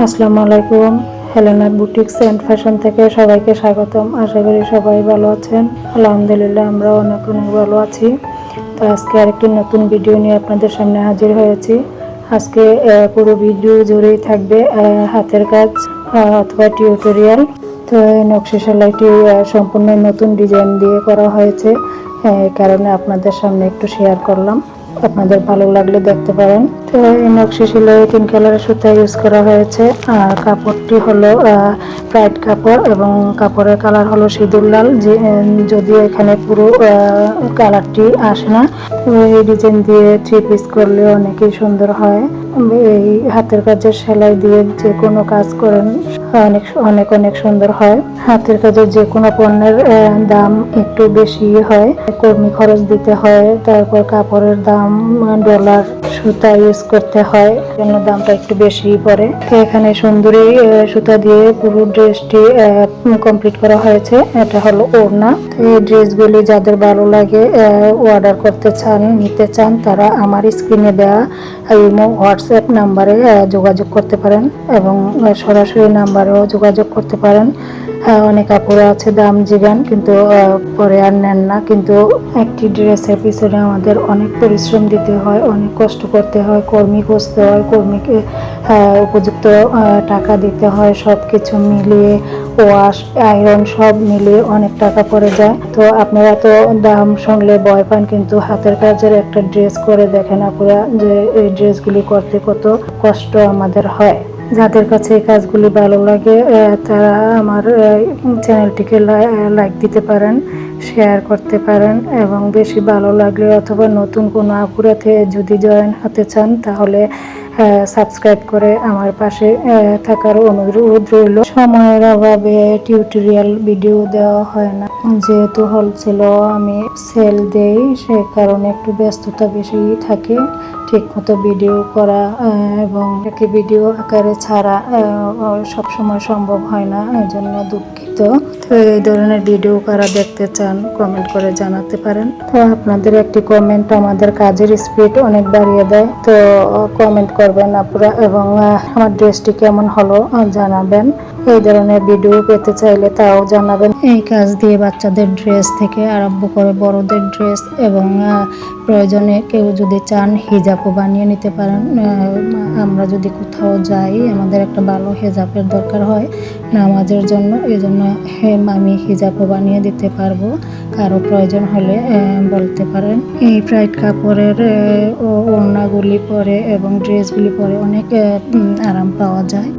আসসালামু আলাইকুম। হেলেনার boutiques and fashion থেকে সবাইকে স্বাগতম। আশা করি সবাই ভালো আছেন। আলহামদুলিল্লাহ আমরা অনেক অনেক ভালো আছি। তো আজকে আরেকটি নতুন ভিডিও নিয়ে আপনাদের সামনে হাজির হয়েছি। আজকে পুরো ভিডিও জুড়েই থাকবে হাতের কাজ অথবা টিউটোরিয়াল তো নকশি সেলাইটি সম্পূর্ণ নতুন ডিজাইন দিয়ে করা হয়েছে। কারণে আপনাদের সামনে একটু শেয়ার করলাম। আপনাদের ভালো লাগলে দেখতে পারেন। তো এই নকশি সেলাই তিন কালারের সুতা ইউজ করা হয়েছে। আর কাপড়টি হলো ফ্রাইড কাপড় এবং কাপড়ের কালার হলো সিঁদুর লাল। যে যদিও এখানে পুরো কালারটি আসে না। এই ডিজাইন দিয়ে থ্রি পিস করলে অনেকই সুন্দর হয়। এই হাতের কাজের সেলাই দিয়ে যে কোনো কাজ করেন, অনেক অনেক অনেক সুন্দর হয়। হাতের কাজের যে কোনো পণ্যের দাম একটু বেশি হয়। কর্মী খরচ দিতে হয়, তারপর কাপড়ের দাম, ডলার সুতা ইউজ করতে হয় জন্য দামটা একটু বেশি পড়ে। তো এখানে সুন্দরী সুতা দিয়ে পুরো ড্রেসটি কমপ্লিট করা হয়েছে। এটা হলো ওড়না। এই ড্রেসগুলি যাদের ভালো লাগে অর্ডার করতে চান, নিতে চান, তারা আমার স্ক্রিনে দেওয়া ইমো, হোয়াটসঅ্যাপ নাম্বারে যোগাযোগ করতে পারেন এবং সরাসরি নাম্বারেও যোগাযোগ করতে পারেন। অনেক কাপড় আছে দাম জিগান কিন্তু পরে আর নেন না। কিন্তু একটি ড্রেসের পিছনে আমাদের অনেক পরিশ্রম দিতে হয় অনেক কষ্ট করতে হয় কর্মী খুঁজতে হয় কর্মীকে আহ, উপযুক্ত টাকা দিতে হয় সব কিছু মিলিয়ে ওয়াশ আয়রন সব মিলিয়ে অনেক টাকা পড়ে যায়। তো আপনারা তো দাম শুনলে ভয় পান কিন্তু হাতের কাজের একটা ড্রেস করে দেখেন আপনারা যে এই ড্রেসগুলি করতে কত কষ্ট আমাদের হয়। যাদের কাছে এই কাজগুলি ভালো লাগে তারা আমার চ্যানেলটিকে লাইক দিতে পারেন শেয়ার করতে পারেন এবং বেশি ভালো লাগলে অথবা নতুন কোনো আপুরাতে যদি জয়েন হতে চান, তাহলে সাবস্ক্রাইব করে আমার পাশে থাকার অনুরোধ রইল। সময়ের অভাবে টিউটোরিয়াল ভিডিও দেওয়া হয় না। যেহেতু হলসেল আমি সেল দেই, সে কারণে একটু ব্যস্ততা বেশি থাকে। ঠিক মতো ভিডিও করা এবং একটি ভিডিও আকারে ছাড়া সব সময় সম্ভব হয় না, এই জন্য দুঃখিত। তো এই ধরনের ভিডিও কারা দেখতে চান কমেন্ট করে জানাতে পারেন। তো আপনাদের একটি কমেন্ট আমাদের কাজের স্পিড অনেক বাড়িয়ে দেয়। তো কমেন্ট করবেন আপনারা এবং আমার ড্রেসটি কেমন হলো জানাবেন। এই ধরনের ভিডিও পেতে চাইলে তাও জানাবেন। এই কাজ দিয়ে বাচ্চাদের ড্রেস থেকে আরম্ভ করে বড়দের ড্রেস এবং প্রয়োজনে কেউ যদি চান হিজাবও বানিয়ে নিতে পারেন। আমরা যদি কোথাও যাই, আমাদের একটা ভালো হেজাবের দরকার হয় নামাজের জন্য এই জন্য হেম আমি হিজাবও বানিয়ে দিতে পারব। কারও প্রয়োজন হলে বলতে পারেন। এই ব্রাইট কাপড়ের ওড়নাগুলি পরে এবং ড্রেসগুলি পরে অনেক আরাম পাওয়া যায়।